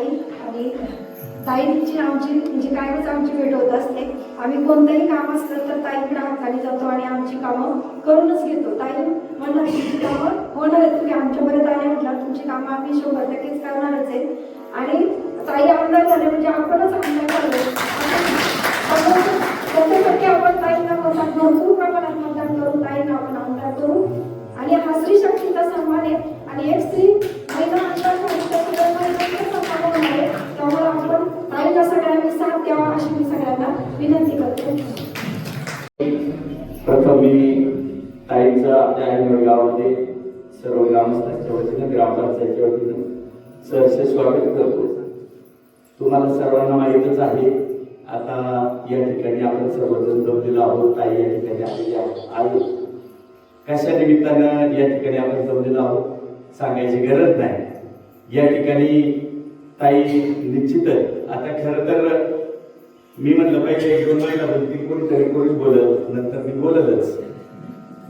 आणि ताईंची आमची म्हणजे कायमच आमची भेट होत असते आम्ही कोणतंही काम असलं तर ताईकडे हाताने जातो आणि आमची कामं करूनच घेतो. ताई म्हणणार तुमची कामं? होणार तुम्ही आमच्यापर्यंत आले म्हटलं तुमची कामं आम्ही शंभर टक्केच करणारच आहे. आणि ताई आमदार झाले म्हणजे आपणच आमदार झालो. शंभर टक्के आपण ताईंना मतदान भरपूर प्रमाणात मतदान करू ताईंना आपण आमदार करू. आणि हा स्त्री शक्तीचा सन्मान आहे. आणि एक स्त्री महिला आमदार झाली तर तिला महिलांचा सन्मान होणार आहे त्यामुळे आपण ताईला सगळ्यांनी साथ द्यावा अशी मी सगळ्यांना विनंती करते. प्रथम मी ताईंचं आपल्या गावामध्ये सर्व ग्रामस्थांच्या वतीनं ग्रामपंचायतच्या वतीनं सहर्ष स्वागत करतो. तुम्हाला सर्वांना माहीतच आहे आता या ठिकाणी आपण सर्वजण जमलेलो आहोत ताई या ठिकाणी आलेली आहोत कशा निमित्तानं या ठिकाणी आपण जमलेलो आहोत सांगायची गरज नाही. या ठिकाणी ताई निश्चितच आता खरं तर मी म्हटलं पाहिजे एक दोन महिला बोलती कोणीतरी कोणी बोलत नंतर मी बोलतच.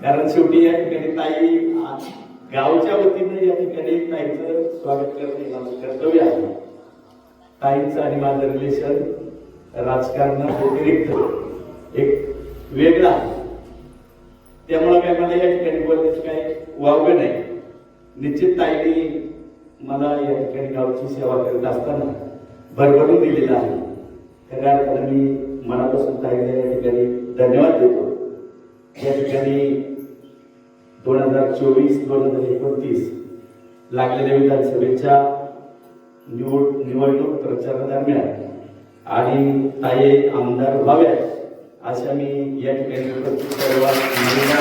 कारण शेवटी या ठिकाणी ताई गावच्या वतीने या ठिकाणी ताईचं स्वागत करणे माझं कर्तव्य आहे. ताईचं आणि माझं रिलेशन राजकारणा व्यतिरिक्त एक वेगळा आहे. त्यामुळे काय मला या ठिकाणी बोलण्याचं काही वावगं नाही. निश्चित ताईने मला या ठिकाणी गावची सेवा करत असताना भरभरून दिलेलं आहे. सगळ्या अर्थानं मी मनापासून काही या ठिकाणी धन्यवाद देतो. या ठिकाणी दोन हजार चोवीस दोन हजार एकोणतीस लागलेल्या विधानसभेच्या निवड निवडणूक प्रचारादरम्यान आणि ताये आमदार व्हाव्या अशा मी या ठिकाणी उपस्थित सर्व आणि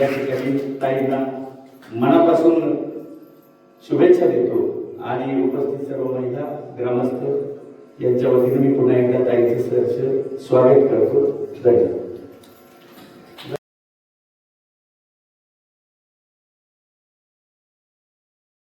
या ठिकाणी ताईंना मनापासून शुभेच्छा देतो. आणि उपस्थित सर्व महिला ग्रामस्थ यांच्या वतीने मी पुन्हा एकदा ताईचं स्वागत करतो. धन्यवाद.